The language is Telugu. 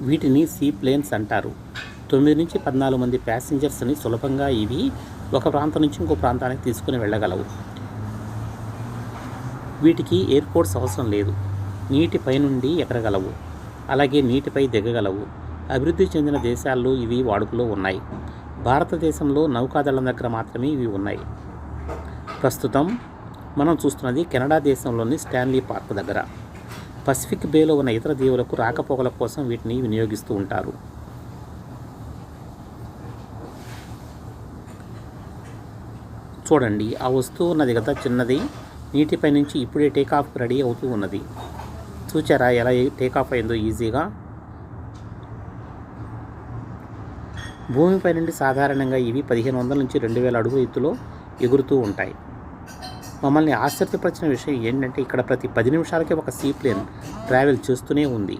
వీటిని సీ ప్లేన్స్ అంటారు. తొమ్మిది నుంచి పద్నాలుగు మంది ప్యాసింజర్స్ని సులభంగా ఇవి ఒక ప్రాంతం నుంచి ఇంకో ప్రాంతానికి తీసుకుని వెళ్ళగలవు. వీటికి ఎయిర్పోర్ట్స్ అవసరం లేదు. నీటిపై నుండి ఎగరగలవు. అలాగే నీటిపై దిగగలవు. అభివృద్ధి చెందిన దేశాల్లో ఇవి వాడుకలో ఉన్నాయి. భారతదేశంలో నౌకాదళం దగ్గర మాత్రమే ఇవి ఉన్నాయి. ప్రస్తుతం మనం చూస్తున్నది కెనడా దేశంలోని స్టాన్లీ పార్క్ దగ్గర. పసిఫిక్ బేలో ఉన్న ఇతర దీవులకు రాకపోకల కోసం వీటిని వినియోగిస్తూ ఉంటారు. చూడండి ఆ వస్తువు ఉన్నది కదా చిన్నది నీటిపై నుంచి ఇప్పుడే టేకాఫ్ రెడీ అవుతూ ఉన్నది. చూచారా ఎలా టేకాఫ్ అయిందో ఈజీగా? భూమిపై నుండి సాధారణంగా ఇవి పదిహేను వందల నుంచి రెండు వేల అడుగుల ఎత్తులో ఎగురుతూ ఉంటాయి. మమ్మల్ని ఆశ్చర్యపరిచిన విషయం ఏంటంటే ఇక్కడ ప్రతి పది నిమిషాలకి ఒక సీప్లేన్ ట్రావెల్ చేస్తూనే ఉంది.